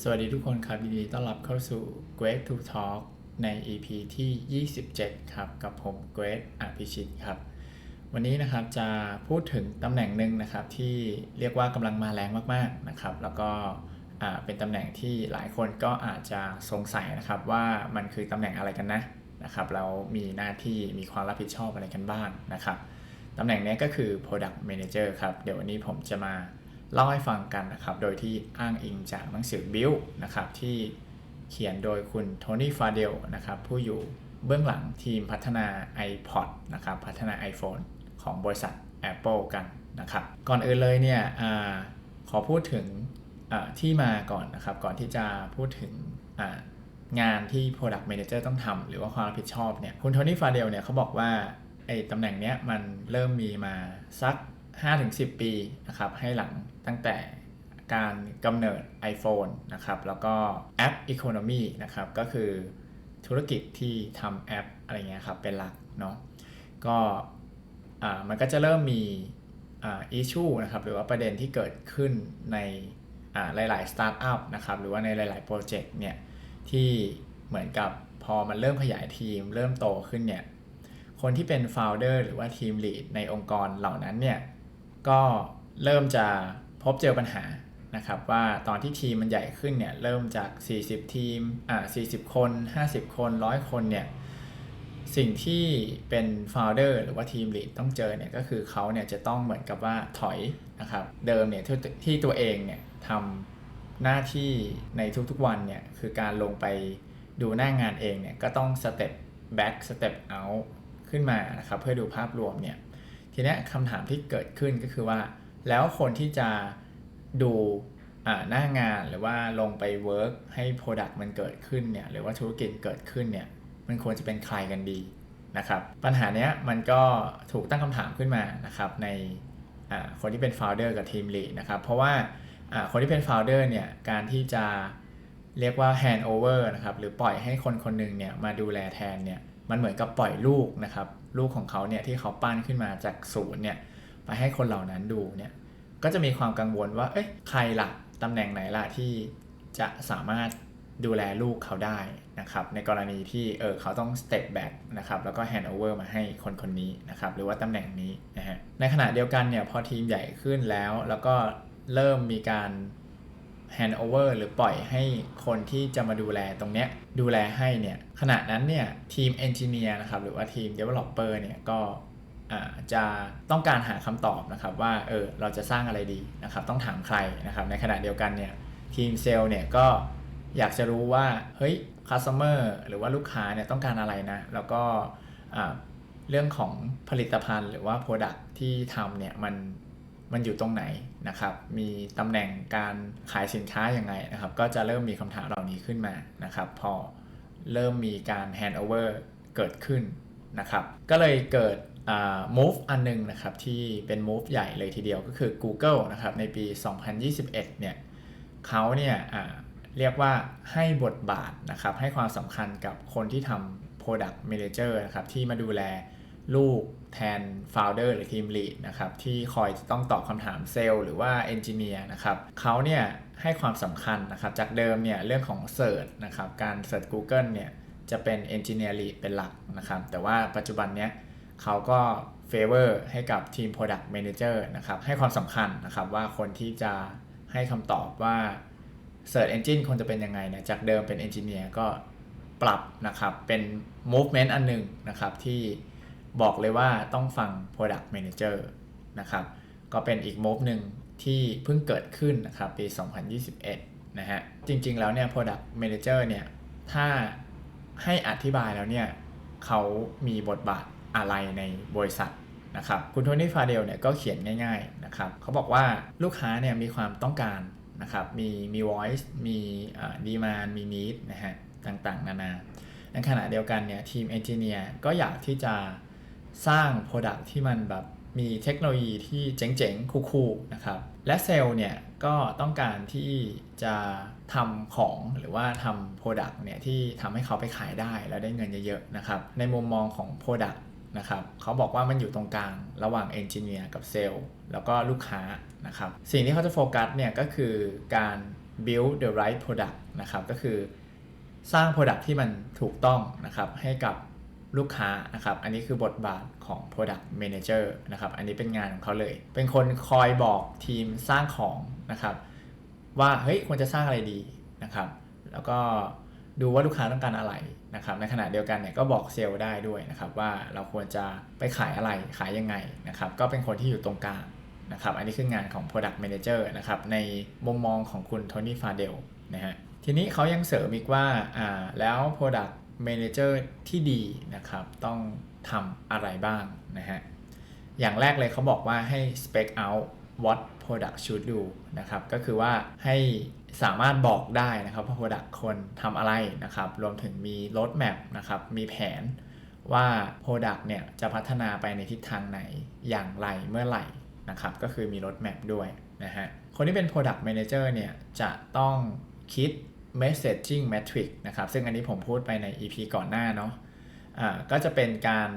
สวัสดีทุกคนครับยินดีต้อนรับเข้าสู่ Great to Talk ใน EP ที่ 27 ครับ กับผม Great อภิชิตครับ วันนี้นะครับจะพูดถึงตำแหน่งหนึ่งนะครับที่เรียกว่ากำลังมาแรงมากๆนะครับ แล้วก็อ่าเป็นตำแหน่งที่หลายคนก็อาจจะสงสัยนะครับว่ามันคือตำแหน่งอะไรกันนะนะครับแล้วมีหน้าที่มีความรับผิดชอบอะไรกันบ้างนะครับตำแหน่งนี้ก็คือ Product Manager ครับ เดี๋ยววันนี้ผมจะมา เล่าให้ฟังกันนะครับ โดยที่อ้างอิงจากหนังสือ Build นะครับที่เขียนโดยคุณโทนี่ฟาเดลนะครับผู้อยู่เบื้องหลังทีมพัฒนา iPod นะครับพัฒนา iPhone ของบริษัท Apple กันนะครับก่อนอื่นเลยเนี่ยอขอพูดถึงที่มาก่อนนะครับ ก่อนที่จะพูดถึงงานที่ Product Manager ต้องทำหรือว่าความรับผิดชอบเนี่ยคุณโทนี่ฟาเดลเนี่ยเขาบอกว่าไอ้ตำแหน่งเนี้ยมันเริ่มมีมาสัก 5-10 ปีนะครับให้หลังตั้งแต่การกำเนิด iPhone นะครับแล้วก็แอป Economy นะครับก็คือธุรกิจที่ทำแอปอะไรเงี้ยครับเป็นหลักเนาะก็มันก็จะเริ่มมีอ่า issue นะครับหรือว่าประเด็นที่เกิดขึ้นในอ่าหลาย ๆ สตาร์ทอัพนะครับหรือว่าในหลาย ๆ โปรเจกต์เนี่ยที่เหมือนกับพอมันเริ่มขยายทีม เริ่มโตขึ้นเนี่ยคนที่เป็น founder หรือว่าทีม lead ในองค์กรเหล่านั้นเนี่ย ก็เริ่มจะพบเจอปัญหานะครับว่าตอนที่ทีมมันใหญ่ขึ้นเนี่ยเริ่มจาก 40 ทีมอ่า40 คน 50 คน 100 คนเนี่ยสิ่งที่เป็น founder หรือว่าทีม lead ต้องเจอเนี่ยก็คือเขาเนี่ยจะต้องเหมือนกับว่าถอยนะครับเดิมเนี่ยที่ที่ตัวเองเนี่ยทำหน้าที่ในทุกๆวันเนี่ยคือการลงไปดูหน้างานเองเนี่ยก็ต้อง step back step out ขึ้นมานะครับเพื่อดูภาพรวมเนี่ย ทีนี้คำถามที่เกิดขึ้นก็คือว่า แล้วคนที่จะดูหน้างานหรือว่าลงไปเวิร์กให้ Product มันเกิดขึ้นเนี่ยหรือว่าธุรกิจเกิดขึ้นเนี่ยมันควรจะเป็นใครกันดีนะครับปัญหาเนี้ยมันก็ถูกตั้งคำถามขึ้นมานะครับในคนที่เป็น Founder กับทีม Lead นะครับเพราะว่าอ่าคนที่เป็น Founder เนี่ยการที่จะเรียกว่า hand over นะครับหรือปล่อยให้คนคนหนึ่งเนี่ยมาดูแลแทนเนี่ยมันเหมือนกับปล่อยลูกนะครับ ลูกของเขาเนี่ยที่เขาปั้นขึ้นมาจากศูนย์เนี่ยไปให้คนเหล่านั้นดูเนี่ยก็จะมีความกังวลว่าเอ้ยใครล่ะตำแหน่งไหนล่ะที่จะสามารถดูแลลูกเขาได้นะครับในกรณีที่เออเขาต้อง step back นะครับแล้วก็ hand over มาให้คนคนนี้นะครับหรือว่าตำแหน่งนี้นะฮะในขณะเดียวกันเนี่ยพอทีมใหญ่ขึ้นแล้ว แล้วก็เริ่มมีการ hand over หรือปล่อยให้คนที่จะมาดูแลตรงเนี้ยดูแลให้เนี่ยขณะนั้นเนี่ยทีม engineer นะครับหรือว่าทีม developer เนี่ยก็จะต้องการหาคำตอบนะครับว่าเออเราจะสร้างอะไรดีนะครับต้องถามใครนะครับในขณะเดียวกันเนี่ยทีมเซลล์เนี่ยก็อยากจะรู้ว่าเฮ้ย customer หรือว่าลูกค้าเนี่ยต้องการอะไรนะ แล้วก็เรื่องของผลิตภัณฑ์หรือว่า product ที่ทำเนี่ยมัน มันอยู่ตรงไหนนะครับ มีตำแหน่งการขายสินค้ายังไงนะครับ ก็จะเริ่มมีคำถามเหล่านี้ขึ้นมานะครับ พอเริ่มมีการ hand over เกิดขึ้นนะครับ ก็เลยเกิดอ่า move อันหนึงนะครับที่เป็น move ใหญ่เลยทีเดียวก็คือ Google นะครับในปี 2021 เนี่ยเขาเนี่ยอ่าเรียกว่าให้บทบาทนะครับให้ความสำคัญกับคนที่ทำ product manager นะครับที่มาดูแล ลูกแทน founder หรือทีม lead นะครับที่คอยจะต้องตอบคำถามเซลล์หรือว่า engineer นะครับเขาเนี่ยให้ความสำคัญนะครับจากเดิมเนี่ยเรื่องของ search นะครับการ search Google เนี่ยจะเป็น engineer lead เป็นหลักนะครับแต่ว่าปัจจุบันเนี้ยเขาก็ favor ให้กับทีม product manager นะครับให้ความสำคัญนะครับว่าคนที่จะให้คำตอบว่า Search Engine ควรจะเป็นยังไงเนี่ยจากเดิมเป็น Engineer ก็ปรับนะครับเป็น movement อันหนึ่งนะครับที่ บอกเลยว่าต้องฟัง Product Manager นะครับก็เป็นอีก move หนึ่งที่เพิ่งเกิดขึ้นนะครับปี 2021 นะฮะจริงๆแล้วเนี่ย Product Manager เนี่ยถ้าให้อธิบายแล้วเนี่ยเขามีบทบาทอะไรในบริษัทนะครับคุณโทนี่ฟาเดลเนี่ยก็เขียนง่ายๆนะครับเขาบอกว่าลูกค้าเนี่ยมีความต้องการนะครับมีมี voice มีดีมานมี need นะฮะต่างๆ นานาในขณะเดียวกันเนี่ยทีมเอนจิเนียร์ก็อยากที่จะ สร้าง Product ที่มันแบบมีเทคโนโลยีที่เจ๋งๆ คูลๆนะครับ และเซลล์เนี่ยก็ต้องการที่จะทำของหรือว่าทำ Product เนี่ยที่ทำให้เขาไปขายได้แล้วได้เงินเยอะๆนะครับ ในมุมมองของ Product นะครับเขาบอกว่ามันอยู่ตรงกลางระหว่างเอนจิเนียร์กับเซลล์แล้วก็ลูกค้านะครับ สิ่งที่เขาจะโฟกัสเนี่ยก็คือการ build the right product นะครับ ก็คือสร้าง Product ที่มันถูกต้องนะครับให้กับ ลูกค้านะครับ อันนี้คือบทบาทของ Product Manager นะครับ อันนี้เป็นงานของเขาเลย เป็นคนคอยบอกทีมสร้างของนะครับ ว่าเฮ้ยควรจะสร้างอะไรดีนะครับ แล้วก็ดูว่าลูกค้าต้องการอะไรนะครับ ในขณะเดียวกันเนี่ยก็บอกเซลล์ได้ด้วยนะครับ ว่าเราควรจะไปขายอะไรขายยังไงนะครับ ก็เป็นคนที่อยู่ตรงกลางนะครับ อันนี้คืองานของ Product Manager นะครับ ในมุมมองของคุณโทนี่ฟาเดลนะฮะทีนี้เขายังเสริมอีกว่าอ่าแล้ว Product Manager ที่ดีนะครับ ต้องทำอะไรบ้างนะฮะ อย่างแรกเลยเขาบอกว่าให้ spec out what product should do นะครับ ก็คือว่าให้สามารถบอกได้นะครับว่า product คนทำอะไรนะครับ รวมถึงมี road map นะครับ มีแผนว่า product เนี่ยจะพัฒนาไปในทิศทางไหนอย่างไรเมื่อไหร่นะครับ ก็คือมี road map ด้วยนะฮะ คนที่เป็น product manager เนี่ยจะต้องคิด messaging matrix นะครับ ซึ่งอันนี้ผมพูดไปใน EP ก่อนหน้าเนาะอ่าก็จะเป็นการ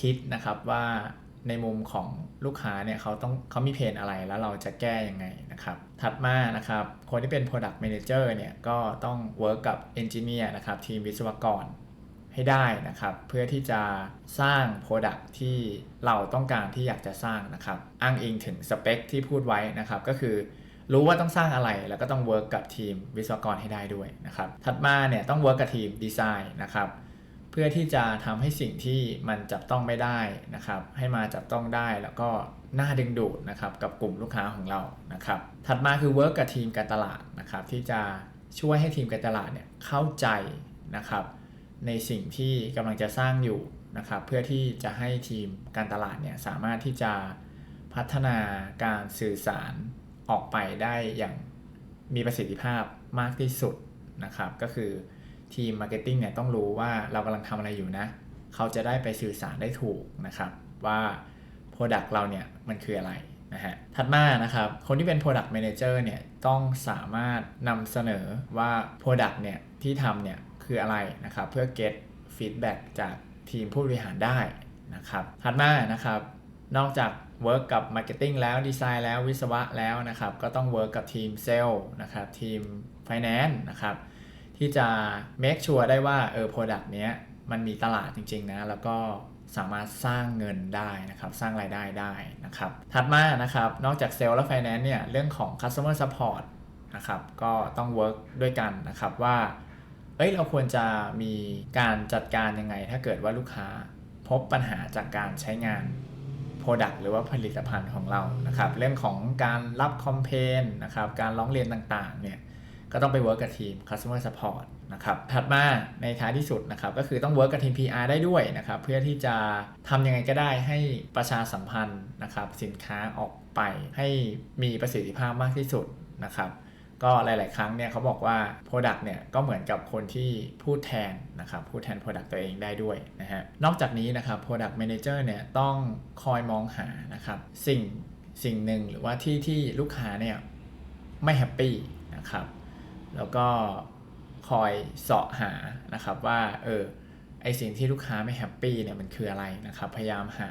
คิดนะครับว่าในมุมของลูกค้าเนี่ยเขาต้องเขามีเพนอะไรแล้วเราจะแก้ยังไงนะครับ ถัดมานะครับ คนที่เป็น Product Manager เนี่ยก็ต้อง work กับ Engineer นะครับ ทีมวิศวกรให้ได้นะครับ เพื่อที่จะสร้าง Product ที่เราต้องการที่อยากจะสร้างนะครับ อ้างอิงถึงสเปคที่พูดไว้นะครับ ก็คือ รู้ว่าต้องสร้างอะไรแล้วก็ต้องเวิร์กกับทีมวิศวกรให้ได้ด้วยนะครับ ถัดมาเนี่ยต้องเวิร์กกับทีมดีไซน์นะครับ เพื่อที่จะทำให้สิ่งที่มันจับต้องไม่ได้นะครับ ให้มาจับต้องได้แล้วก็น่าดึงดูดนะครับกับกลุ่มลูกค้าของเรานะครับ ถัดมาคือเวิร์กกับทีมการตลาดนะครับที่จะช่วยให้ทีมการตลาดเนี่ยเข้าใจนะครับในสิ่งที่กำลังจะสร้างอยู่นะครับเพื่อที่จะให้ทีมการตลาดเนี่ยสามารถที่จะพัฒนาการสื่อสาร ออกไปได้อย่างมีประสิทธิภาพมากที่สุดนะครับ ก็คือทีมมาร์เก็ตติ้งเนี่ยต้องรู้ว่าเรากำลังทำอะไรอยู่นะ เขาจะได้ไปสื่อสารได้ถูกนะครับ ว่า Product เราเนี่ยมันคืออะไรนะฮะถัดมานะครับ คนที่เป็น Product Manager เนี่ยต้องสามารถนำเสนอว่า Product เนี่ยที่ทำเนี่ยคืออะไรนะครับ เพื่อ get feedback จากทีมผู้บริหารได้นะครับ ถัดมานะครับ นอกจาก work กับ Marketing แล้วดีไซน์แล้ววิศวะแล้วนะครับ ก็ต้อง work กับทีมเซลล์นะครับทีม Finance นะครับ ที่จะ make sure ได้ว่าเออ product เนี้ยมันมีตลาดจริง ๆ นะ แล้วก็สามารถสร้างเงินได้นะครับ สร้างรายได้ได้นะครับ ถัดมานะครับ นอกจากเซลล์และ finance เนี่ยเรื่องของ customer support นะครับก็ต้อง work ด้วยกันนะครับว่าเอ้ยเราควรจะมีการจัดการยังไง ถ้าเกิดว่าลูกค้าพบปัญหาจากการใช้งาน Product หรือว่าผลิตภัณฑ์ของเรานะครับ เรื่องของการรับคอมเพนนะครับ การร้องเรียนต่างๆ เนี่ย ก็ต้องไป work กับทีม customer support นะครับ ถัดมาในท้ายที่สุดนะครับ ก็คือต้อง work กับทีม PR ได้ด้วยนะครับ เพื่อที่จะทำยังไงก็ได้ให้ประชาสัมพันธ์นะครับ สินค้าออกไปให้มีประสิทธิภาพมากที่สุดนะครับ ก็หลาย ๆ ครั้งเนี่ยเขาบอกว่า Product เนี่ยก็เหมือนกับคนที่พูดแทนนะครับพูดแทน Product ตัวเองได้ด้วยนะฮะนอกจากนี้นะครับ Product Manager เนี่ยต้องคอยมองหานะครับสิ่งสิ่งหนึ่งหรือว่าที่ที่ลูกค้าเนี่ยไม่แฮปปี้นะครับแล้วก็คอยเสาะหานะครับว่าเออไอสิ่งที่ลูกค้าไม่แฮปปี้เนี่ยมันคืออะไรนะครับพยายามหา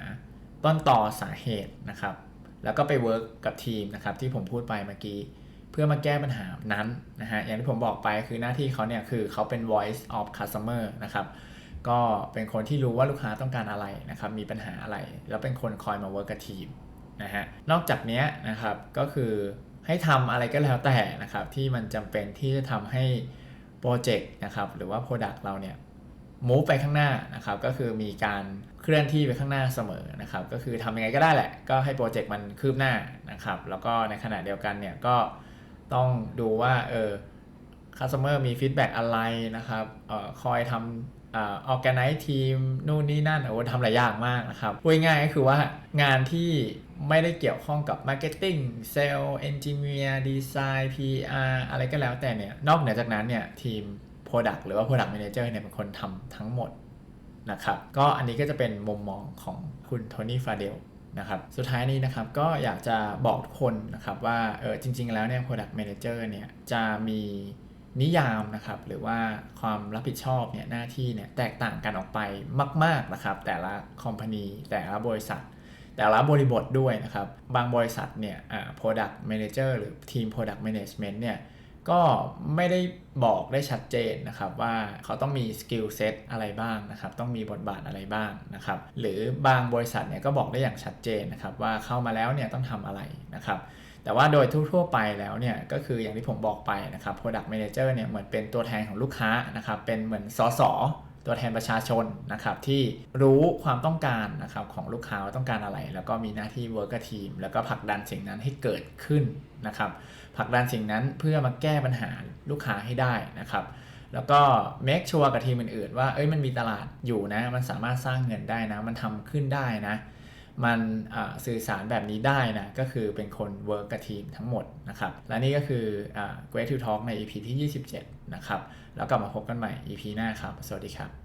ต้นต่อสาเหตุนะครับแล้วก็ไปเวิร์กกับทีมนะครับที่ผมพูดไปเมื่อกี้ เพื่อมาแก้ปัญหานั้นนะฮะอย่างที่ผมบอกไปคือหน้าที่เขาเนี่ยคือเขาเป็น voice of customer นะครับก็เป็นคนที่รู้ว่าลูกค้าต้องการอะไรนะครับมีปัญหาอะไร แล้วเป็นคนคอยมาเวิร์กกับทีมนะฮะนอกจากนี้นะครับก็คือให้ทำอะไรก็แล้วแต่นะครับที่มันจำเป็นที่จะทำให้โปรเจกต์นะครับหรือว่า Product เราเนี่ยมูฟไปข้างหน้านะครับก็คือมีการเคลื่อนที่ไปข้างหน้าเสมอนะครับก็คือทำยังไงก็ได้แหละ ก็ให้โปรเจกต์มันคืบหน้านะครับแล้วก็ในขณะเดียวกันเนี่ยก็ ต้องดูว่าเออ customer มีฟีดแบ็กอะไรนะครับเอ่อคอยทำอ่า organize ทีมนู่นนี่นั่นโอ้ทำหลายอย่างมากนะครับพูดง่ายก็คือว่างานที่ไม่ได้เกี่ยวข้องกับ marketing sales engineer design PR อะไรก็แล้วแต่เนี่ย นอกเหนือจากนั้นเนี่ย ทีม product หรือว่า product manager เนี่ยเป็นคนทำทั้งหมดนะครับ ก็อันนี้ก็จะเป็นมุมมองของคุณโทนี่ฟาเดล นะครับสุดท้ายนี้นะครับก็อยากจะบอกทุกคนนะครับว่าเออจริง ๆ แล้วเนี่ย product manager เนี่ยจะมีนิยามนะครับหรือว่าความรับผิดชอบเนี่ยหน้าที่เนี่ยแตกต่างกันออกไปมาก ๆนะครับ แต่ละคอมพานีแต่ละบริษัท แต่ละบริบทด้วยนะครับ บางบริษัทเนี่ยอ่า product manager หรือทีม product management เนี่ย ก็ไม่ได้บอกได้ชัดเจนนะครับว่าเขาต้องมีสกิลเซ็ตอะไรบ้างนะครับต้องมีบทบาทอะไรบ้างนะครับหรือบางบริษัทเนี่ยก็บอกได้อย่างชัดเจนนะครับว่าเข้ามาแล้วเนี่ยต้องทำอะไรนะครับแต่ว่าโดยทั่วๆไปแล้วเนี่ยก็คืออย่างที่ผมบอกไปนะครับ Product Manager เนี่ยเหมือนเป็นตัวแทนของลูกค้านะครับเป็นเหมือนสสตัวแทนประชาชนนะครับที่รู้ความต้องการนะครับของลูกค้าว่าต้องการอะไร แล้วก็มีหน้าที่ work กับทีมแล้วก็ผลักดันสิ่งนั้นให้เกิดขึ้นนะครับ ผลักดันสิ่งนั้นเพื่อมาแก้ปัญหาลูกค้าให้ได้นะครับ แล้วก็ make sure กับทีมอื่นๆ ว่าเอ้ยมันมีตลาดอยู่นะ มันสามารถสร้างเงินได้นะ มันทำขึ้นได้นะ มันสื่อสารแบบนี้ได้นะ ก็คือเป็นคน work กับทีมทั้งหมดนะครับ และนี่ก็คือ Great to Talk ใน EP ที่ 27 นะครับ แล้วกลับมาพบกันใหม่ EP หน้าครับ สวัสดีครับ